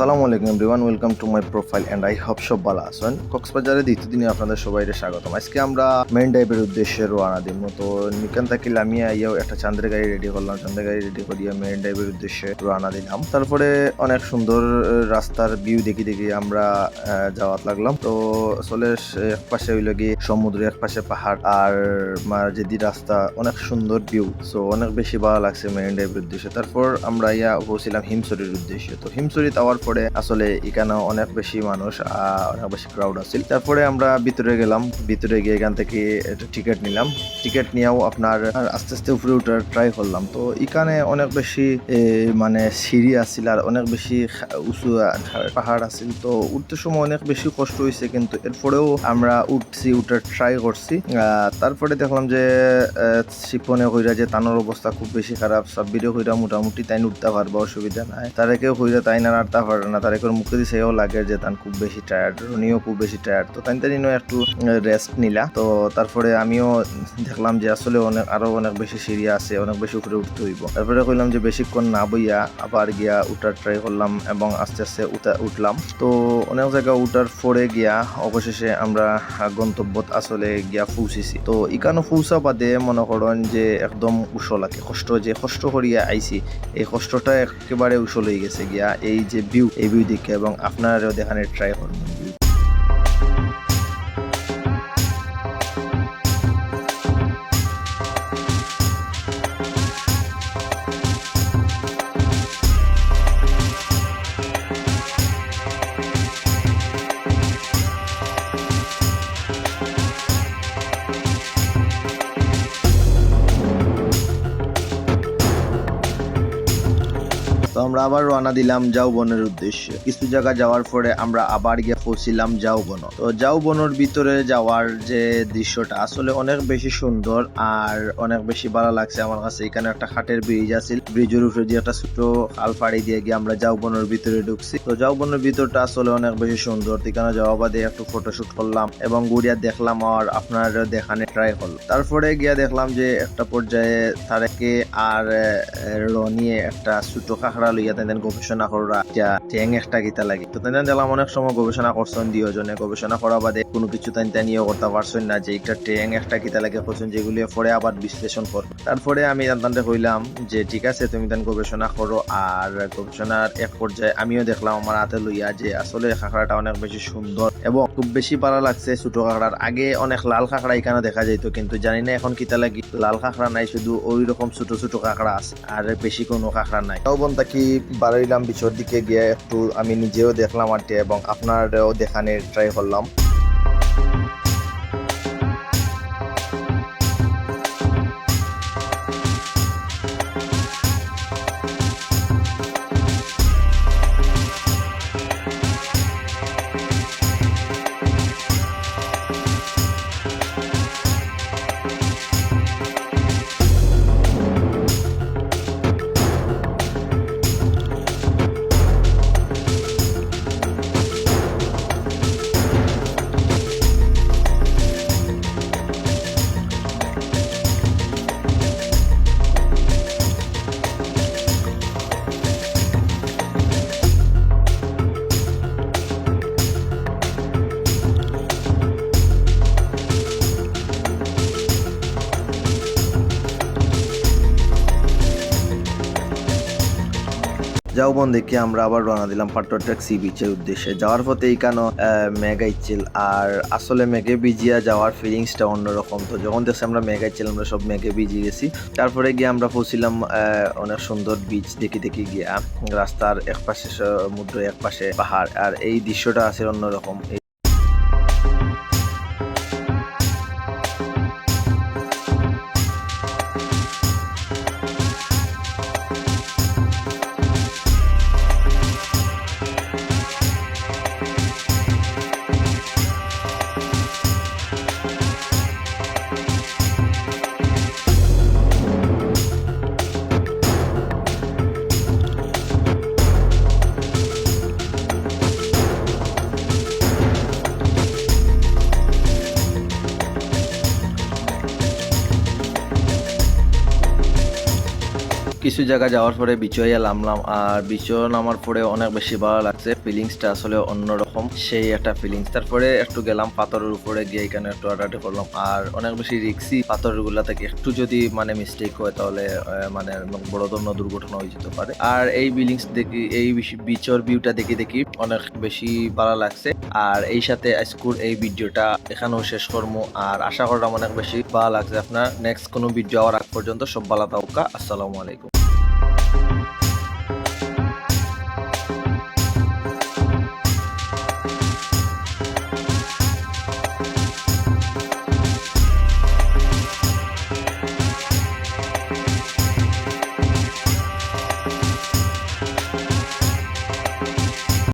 আসসালামু আলাইকুম everyone, welcome to my profile and I hope সব ভালো আছেন কক্সবাজারে দ্বিতীয় দিনে আপনাদের সবাইকে স্বাগতম। আজকে আমরা মেন ড্রাইভের উদ্দেশ্যে রওনা দিব। তো নিকান থাকি আমি আইয়াও একটা চান্দের গাড়ি রেডি করলাম। চান্দের গাড়ি রেডি করিয়া মেন ড্রাইভের উদ্দেশ্যে রওনা দিলাম। তারপরে অনেক সুন্দর রাস্তার ভিউ দেখি দেখি আমরা যাওয়াত লাগলাম। তো আসলে এক পাশে হইল গিয়ে সমুদ্র এক পাশে পাহাড় আর যেদি রাস্তা। অনেক সুন্দর ভিউ সো অনেক বেশি ভালো লাগছে মেরিন ড্রাইভের উদ্দেশ্যে। তারপর আমরা ইয়া পৌঁছিলাম হিমসরির উদ্দেশ্যে। তো হিমসরি যাওয়ার পরে আসলে এখানে অনেক বেশি মানুষ অনেক বেশি ক্রাউড আছিল। তারপরে আমরা ভিতরে গেলাম, ভিতরে গিয়ে এখান থেকে একটা টিকিট নিলাম। টিকিট নিয়েও আপনার আস্তে আস্তে উপরে উঠার ট্রাই করলাম। তো এখানে অনেক বেশি মানে সিঁড়ি আছিল আর অনেক বেশি উঁচু পাহাড় আছিল। তো উঠতে সময় অনেক বেশি কষ্ট হয়েছে কিন্তু এরপরেও আমরা উঠছি, উঠার ট্রাই করছি। তারপরে দেখলাম যে শিপনে হইরা যে তানোর অবস্থা খুব বেশি খারাপ। সাব্বিরে হইরা মোটামুটি তাই উঠতে পারব, অসুবিধা নাই। তারে কেউ হইরা তাই না আটতে পারে না, তারে কেউ মুখে দিছে। এও লাগে যে তান খুব বেশি টায়ার্ড রনিও খুব বেশি টায়ার্ড তো তাই তাই একটু রেস্ট নিলা। তো তারপরে আমিও দেখলাম যে আসলে অনেক, আরও অনেক বেশি সিঁড়ি আছে, অনেক বেশি উপরে উঠতে হইব। তারপরে কইলাম যে বেশিক্ষণ না বইয়া আবার গিয়া উঠার ট্রাই করলাম এবং আস্তে আস্তে উঠা, উঠলাম। তো অনেক জায়গা উঠার পরে গিয়া অবশেষে আমরা গন্তব্যত আসলে গিয়া পৌঁছেছি। তো ইকানো পৌঁছা বাদে মনে করেন যে একদম উসো লাগে কষ্ট যে কষ্ট করিয়া আইছি, এই কষ্টটা একেবারে উসল হয়ে গেছে গিয়া। এই যে ভিউ এই ভিউ দেখে এবং আপনারাও দেখানোর ট্রাই করবেন আমরা আবার রওনা দিলাম যাও বনের উদ্দেশ্যে। কিছু জায়গা যাওয়ার পরে আমরা আবার গিয়ে পৌঁছিলাম যাও বন। তো যাও বনের ভিতরে যাওয়ার যে দৃশ্যটা আসলে অনেক বেশি সুন্দর আর অনেক বেশি ভালো লাগছে আমার কাছে। এখানে একটা খাটের ব্রিজ আছে। ব্রিজের উপরে দিয়ে একটা ছোট খাল ফাড়ি দিয়ে গিয়ে আমরা যাও বনের ভিতরে ঢুকছি। তো যাও বনের ভিতরটা আসলে অনেক বেশি সুন্দর। এখানে যাওয়া বাদে একটু ফটোশুট করলাম এবং গুড়িয়া দেখলাম আর আপনার দেখানে ট্রাই করলাম তারপরে গিয়া দেখলাম যে একটা পর্যায়ে তারেকে আর রনিয়ে একটা ছোট কাঁকড়া লইয়া তাই গবেষণা করা যা একটা গীতা লাগে। তো দেখলাম অনেক সময় গবেষণা করছেন গবেষণা করা বাদে কোনো কিছু তাই নিয়ে করতে পারছেন না, যে একটা গীতা লাগে করছেন, যেগুলি পরে আবার বিশ্লেষণ তারপরে আমি কইলাম যে, ঠিক আছে, তুমি তাই গবেষণা করো। আর গবেষণার এক পর্যায়ে আমিও দেখলাম আমার হাতে লইয়া যে, আসলে কাঁকড়াটা অনেক বেশি সুন্দর এবং খুব বেশি ভালো লাগছে ছোট কাঁকড়ার আগে অনেক লাল কাঁকড়া এখানে দেখা যেত কিন্তু জানি না এখন কিতা লাগি। লাল কাঁকড়া নাই, শুধু ওই রকম ছোট ছোট কাঁকড়া আছে, আর বেশি কোনো কাঁকড়া নাই। তাও বোন তাকি বাড়াইলাম বিচর দিকে গিয়ে একটু আমি নিজেও দেখলাম আর এবং আপনারও দেখানোর ট্রাই করলাম। যাও বোন দেখি আমরা আবার রওনা দিলাম পাট্টরটেক সি বিচের উদ্দেশ্যে। যাওয়ার পথে এইখানো মেঘ আইছিল আর আসলে মেঘে ভিজিয়া যাওয়ার ফিলিংসটা অন্যরকম তো। যখন দেখছি আমরা মেঘ আমরা সব মেঘে ভিজি গেছি। তারপরে গিয়ে আমরা পৌঁছিলাম অনেক সুন্দর বিচ দেখি দেখি গিয়া। রাস্তার এক পাশে সমুদ্র এক পাশে পাহাড়। আর এই দৃশ্যটা আছে অন্যরকম। কিছু জায়গা যাওয়ার পরে বিচয়ে নামলাম, আর বিচয় নামার পরে অনেক বেশি ভালো লাগছে। ফিলিংসটা আসলে অন্যরকম। সেই একটা ফিলিংস তারপরে একটু গেলাম পাথরের উপরে, গিয়ে এখানে একটু আটাটি করলাম। আর অনেক বেশি রিক্সি পাথরগুলা থেকে একটু যদি মানে মিস্টেক হয়, তাহলে মানে বড় ধরনের দুর্ঘটনা হয়ে যেতে পারে। আর এই বিলিংস দেখি, এই বিচর ভিউটা দেখি দেখি অনেক বেশি ভালো লাগছে। আর এই সাথে আজকুর এই ভিডিওটা এখানেও শেষ করব। আর আশা করলাম অনেক বেশি ভালো লাগছে আপনার। নেক্সট কোনো ভিডিও আওয়ার আগ পর্যন্ত সব ভালো থাকা আসসালামু আলাইকুম।